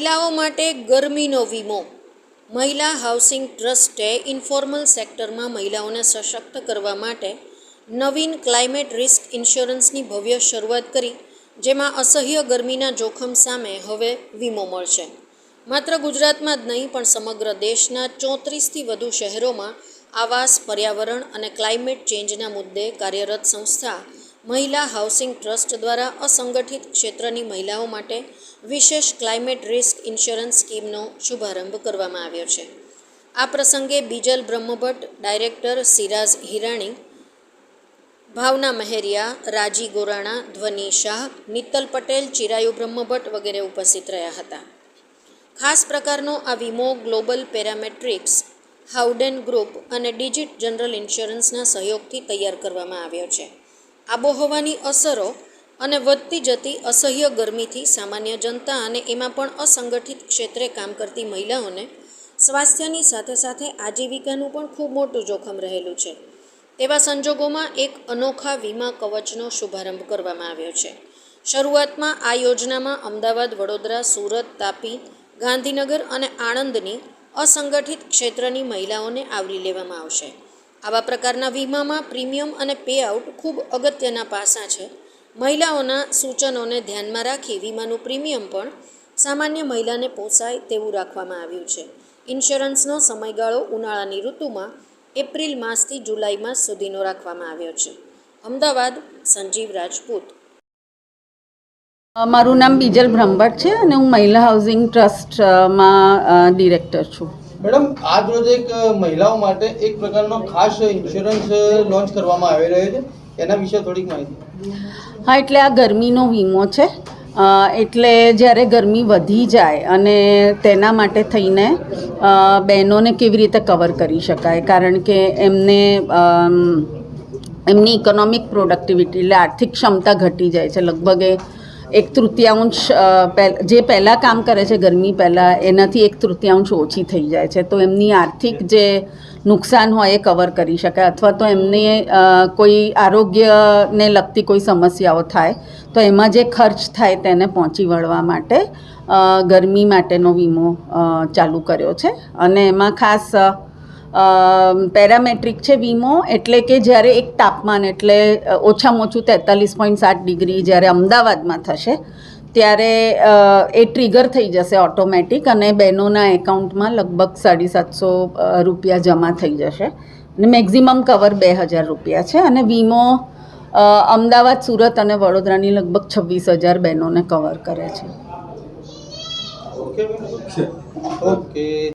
માટે ગરમીનો વીમો. મહિલા હાઉસિંગ ટ્રસ્ટે ઇન્ફોર્મલ સેક્ટરમાં મહિલાઓને સશક્ત કરવા માટે નવીન ક્લાઇમેટ રિસ્ક ઇન્સ્યોરન્સની ભવ્ય શરૂઆત કરી, જેમાં અસહ્ય ગરમીના જોખમ સામે હવે વીમો મળશે. માત્ર ગુજરાતમાં જ નહીં, પણ સમગ્ર દેશના ચોત્રીસથી વધુ શહેરોમાં આવાસ, પર્યાવરણ અને ક્લાઇમેટ ચેન્જના મુદ્દે કાર્યરત સંસ્થા મહિલા હાઉસિંગ ટ્રસ્ટ દ્વારા અસંગઠિત ક્ષેત્રની મહિલાઓ માટે વિશેષ ક્લાઇમેટ રિસ્ક ઇન્સ્યોરન્સ સ્કીમનો શુભારંભ કરવામાં આવ્યો છે. આ પ્રસંગે બીજલ બ્રહ્મભટ્ટ, ડાયરેક્ટર સિરાજ હિરાણી, ભાવના મહેરિયા, રાજી ગોરાણા, ધ્વની શાહ નિત્તલ પટેલ, ચિરાયુ બ્રહ્મભટ્ટ વગેરે ઉપસ્થિત રહ્યા હતા. ખાસ પ્રકારનો આ વીમો ગ્લોબલ પેરામેટ્રિક્સ, હાઉડેન ગ્રુપ અને ડિજિટ જનરલ ઇન્સ્યોરન્સના સહયોગથી તૈયાર કરવામાં આવ્યો છે. આબોહવાની અસરો અને વધતી જતી અસહ્ય ગરમીથી સામાન્ય જનતા અને એમાં પણ અસંગઠિત ક્ષેત્રે કામ કરતી મહિલાઓને સ્વાસ્થ્યની સાથે સાથે આજીવિકાનું પણ ખૂબ મોટું જોખમ રહેલું છે. તેવા સંજોગોમાં એક અનોખા વીમા કવચનો શુભારંભ કરવામાં આવ્યો છે. શરૂઆતમાં આ યોજનામાં અમદાવાદ, વડોદરા, સુરત, તાપી, ગાંધીનગર અને આણંદની અસંગઠિત ક્ષેત્રની મહિલાઓને આવરી લેવામાં આવશે. આવા પ્રકારના વીમામાં પ્રીમિયમ અને પેઆઉટ ખૂબ અગત્યના પાસા છે. મહિલાઓના સૂચનોને ધ્યાનમાં રાખી વીમાનું પ્રીમિયમ પણ સામાન્ય મહિલાને પોસાય તેવું રાખવામાં આવ્યું છે. ઇન્સ્યોરન્સનો સમયગાળો ઉનાળાની ઋતુમાં એપ્રિલ માસથી જુલાઈ માસ સુધીનો રાખવામાં આવ્યો છે. અમદાવાદ, સંજીવ રાજપૂત. મારું નામ બીજલ બ્રહ્મભટ્ટ છે અને હું મહિલા હાઉસિંગ ટ્રસ્ટમાં ડિરેક્ટર છું. મેડમ, આજ રોજ એક મહિલાઓ માટે એક પ્રકારનો ખાસ ઇન્સ્યોરન્સ લોન્ચ કરવામાં આવી રહ્યો છે. એના વિશે થોડીક માહિતી. હા, એટલે આ ગરમીનો વીમો છે. એટલે જ્યારે ગરમી વધી જાય અને તેના માટે થઈને બહેનોને કેવી રીતે કવર કરી શકાય? કારણ કે એમને એમની ઇકોનોમિક પ્રોડક્ટિવિટી એટલે આર્થિક ક્ષમતા ઘટી જાય છે. લગભગ એ એક તૃતીયાંશ જે પહેલાં કામ કરે છે ગરમી પહેલાં, એનાથી એક તૃતીયાંશ ઓછી થઈ જાય છે. તો એમની આર્થિક જે નુકસાન હોય એ કવર કરી શકાય. અથવા તો એમને કોઈ આરોગ્યને લગતી કોઈ સમસ્યાઓ થાય, તો એમાં જે ખર્ચ થાય તેને પહોંચી વળવા માટે ગરમી માટેનો વીમો ચાલુ કર્યો છે. અને એમાં ખાસ પેરામેટ્રિક છે વીમો, એટલે કે જ્યારે એક તાપમાન, એટલે ઓછામાં ઓછું તેતાલીસ પોઈન્ટ સાત ડિગ્રી જ્યારે અમદાવાદમાં થશે, ત્યારે એ ટ્રિગર થઈ જશે ઓટોમેટિક અને બહેનોના એકાઉન્ટમાં લગભગ સાડી સાતસો રૂપિયા જમા થઈ જશે. અને મેક્ઝિમમ કવર બે હજાર રૂપિયા છે અને વીમો અમદાવાદ, સુરત અને વડોદરાની લગભગ છવ્વીસ હજાર બહેનોને કવર કરે છે. ઓકે